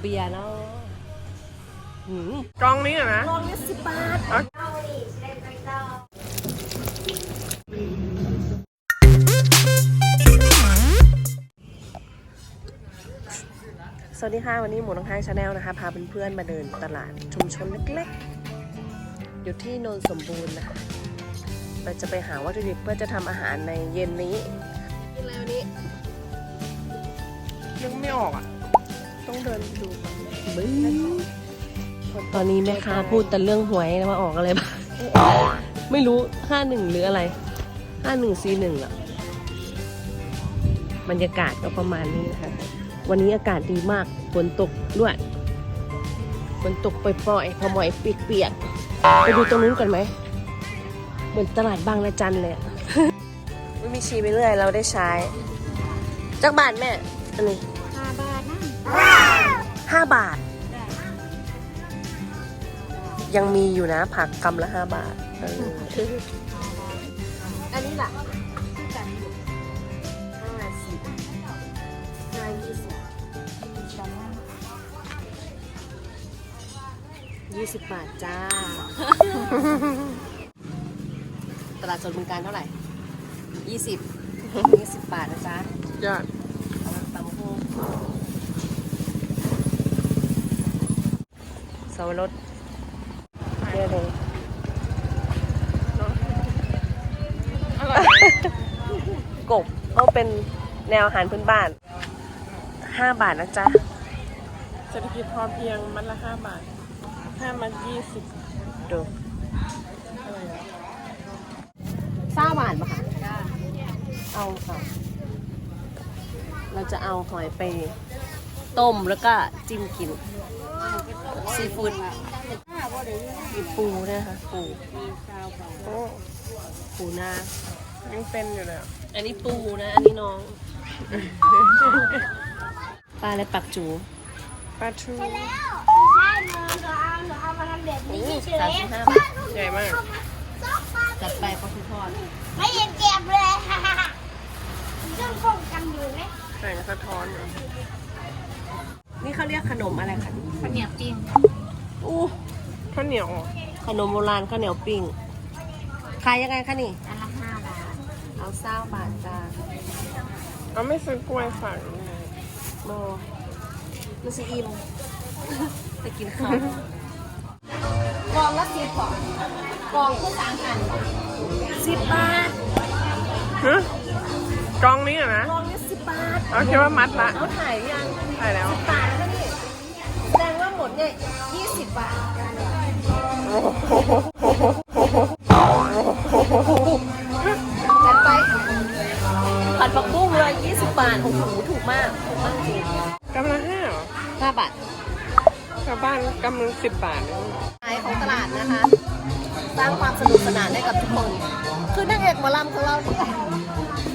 เบียร์เนาะหืมกล่องนี้อะนะกล่องละสิบบาทสวัสดีค่ะ วันนี้หมูน้องไฮชาแนลนะคะ พาเพื่อนๆมาเดินตลาดชุมชนเล็กๆ อยู่ที่โนนสมบูรณ์นะคะเราจะไปหาวัตถุดิบเพื่อจะทำอาหารในเย็นนี้กินอะไรวันนี้นึกไม่ออกอะ บึ้งตอนนี้แม่ค้าพูดแต่เรื่องหวยนะว่าออกอะไรบ้างไม่รู้ห้าหนึ่งหรืออะไรห้าหนึ่งซีหนึ่งอะบรรยากาศก็ประมาณนี้นะคะ วันนี้อากาศดีมากฝนตกด้วยฝนตกปล่อยๆพอหมอยเปียกๆไปดูตรงนู้นกันไหมเหมือนตลาดบางละจันเลยอะไม่มีชีไปเรื่อยเราได้ใช้จักบาทแม่ อันนี้ห้าบาทนะ ห้าบาท ยังมีอยู่นะผักกำละห้าบาทเอออันนี้ล่ะห้าสิบห้ายี่สิบยี่สิบบาทจ้า ตลาดสดบึงการเท่าไหร่ยี่สิบยี่สิบบาทนะจ๊ะยอด ตำพุง สวรสเยอะเลยอร่อยกบเขาเป็นแนวอาหารพื้นบ้านห้าบาทนะจ๊ะ เศรษฐกิจพอเพียงมัดละห้าบาทห้ามัดยี่สิบดูอะไรอะเศร้าบาทปะคะเอาค่ะ เราจะเอาหอยไปต้มแล้วก็จิ้มกิน ซีฟู้ดมีปูด้วยนะคะปูโอ้ปูนายังเป็นอยู่เลยอะอันนี้ปูนะ อันนี้น้อง ปลาอะไรปักจู ปลาทูใช่เนอะหนูเอาหนูเอามาทำแบบนี้เฉสามยสิบห้าบาทใหญ่มากจัดไปปลาทูทอดๆไม่เห็นเจ็บเลยฮ่าฮ่าฮ่าเครื่องป้องกันอยู่ไหมแสงสะท้อนอยู่ นี่เขาเรียกขนมอะไรคะข้าวเหนียวปิ้งอู้ข้าวเหนียวอะขนมโบราณข้าวเหนียวปิ้งขายยังไงคะนี่อันละห้าบาทเอาเศร้าบาทจ้าเอาไม่ซื้อกล้วยฝากยังไงโมมันสิอิ่มไปกินข้าวกองละสิบกล่องกองคือสามพันสิบบาทฮะกล่องนี้อะนะกล่องนี้สิบบาทเอาคิดว่ามัดละเอาถ่ายหรือยังใช่แล้วบาทแล้วนี่แส ดงว่าหมดเนี่ยยี่สิบบาทโอ้โหจัดไปผัดผักบุ้งเลยยี่สิบบาท โอ้โห ถูกมาก ถูกมากจริงกำลังห้าเหรอห้าบาทชาวบ้านกำลังสิบบาทเองขายของตลาดนะคะ สร้างความสนุกสนานให้กับทุกคน คือนางเอกหมอลำของเราเนี่ย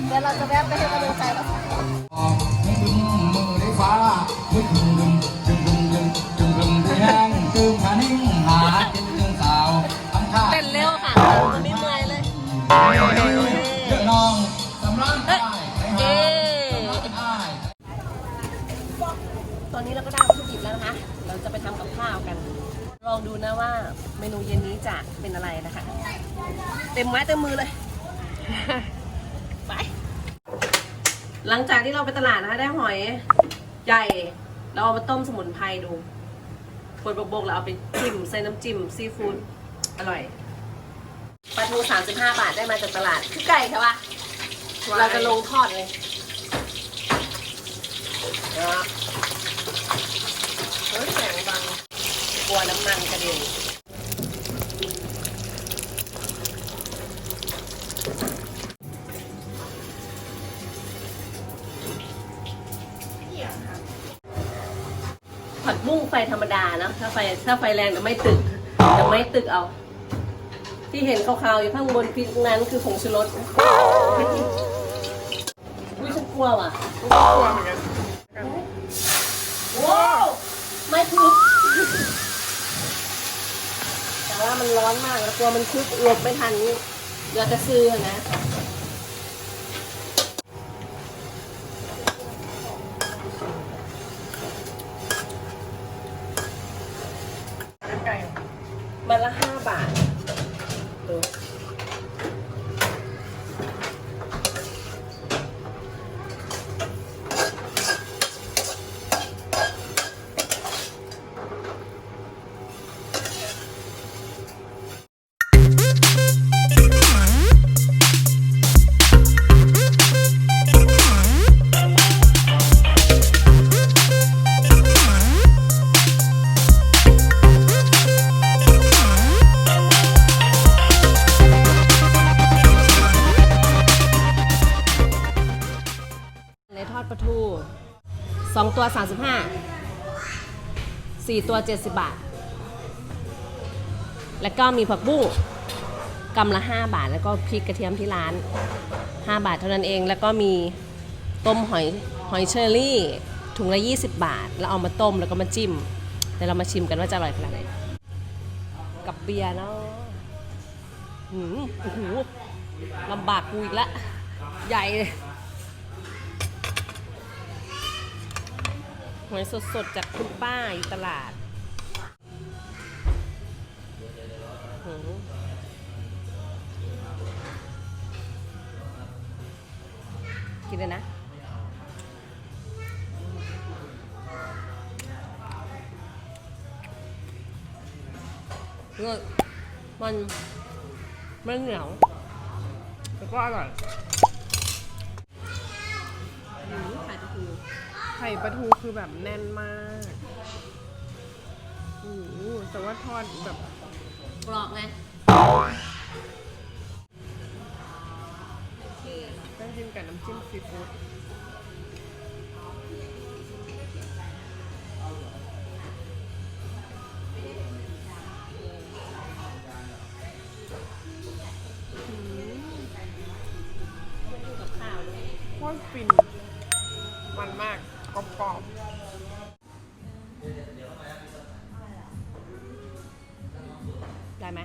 เดี๋ยวเราจะแวะไปให้กำลังใจเรา ข้าวกัน ลองดูนะว่าเมนูเย็นนี้จะเป็นอะไรนะคะ เต็มไม้เต็มมือเลย ไป หลังจากที่เราไปตลาดนะคะได้หอยใหญ่ เราเอามาต้มสมุนไพรดูปวดบกๆแล้วเอาไปจิ้มใส่น้ำจิ้มซีฟู้ดอร่อยปลาทู35 บาทได้มาจากตลาด คือไก่ใช่ปะเราจะลงทอดเลยนะ เออแสงบัง กลัวน้ำมันกระเด็นผัดบุ้งไฟธรรมดาเนอะถ้าไฟถ้าไฟแรงจะไม่ตึกจะไม่ตึกเอา ที่เห็นขาวๆอยู่ข้างบนพริกนั้นคือผงชูรสอุ้ยฉันกลัวว่ะ กลัวเหมือนกัน ว้าวไม่คึกแต่ว่า มันร้อนมากแล้วกลัวมันคึกหลบไม่ทันเดี๋ยวจะซื้อนะ ตัวสามสิบห้าสี่ตัวเจ็ดสิบาท แล้วก็มีผักบุ้งกำละห้าบาท แล้วก็พริกกระเทียมที่ร้านห้าบาทเท่านั้นเอง แล้วก็มีต้มหอยหอยเชอรี่ถุงละ 20 บาท แล้วเอามาต้มแล้วก็มาจิ้มเดี๋ยวเรามาชิมกันว่าจะอร่อยขนาดไหน กับเบียร์เนาะหืมโอ้โหลำบากกูอีกละ ใหญ่เลย หอยสดๆจากคุณป้าอยู่ตลาดกินเลยนะเลิศมันมันเหนียวแล้วก็อร่อย ไข่ปลาทูคือแบบแน่นมากโอ้โหแต่ว่าทอดแบบกรอบไงต้องกินกับน้ำจิ้มซีฟู้ด ได้ไหม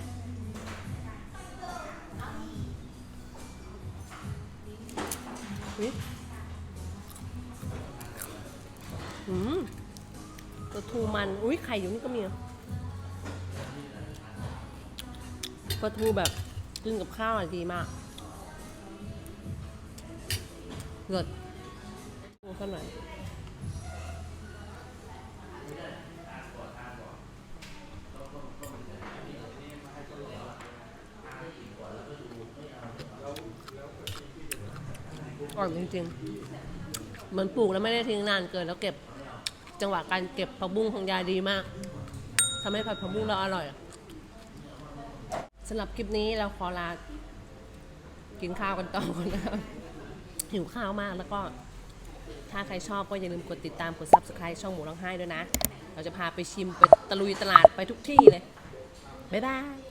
อุ๊ยอืมตัวทูมัน อุ้ยไข่อยู่นี่ก็มีอะปลาทูแบบกินกับข้าวอะดีมากเลิศดูข้างหน่อย อ่อยจริงๆ เหมือนปลูกแล้วไม่ได้ทิ้งนานเกินแล้วเก็บจังหวะการเก็บผักบุ้งของยายดีมากทำให้ผัดผักบุ้งเราอร่อยสำหรับคลิปนี้เราขอลา กินข้าวกันต่อนะครับหิวข้าวมากแล้วก็ ถ้าใครชอบก็อย่าลืมกดติดตามกด subscribe ช่องหมูร้องไห้ด้วยนะ เราจะพาไปชิมไปตะลุยตลาดไปทุกที่เลย บ๊ายบาย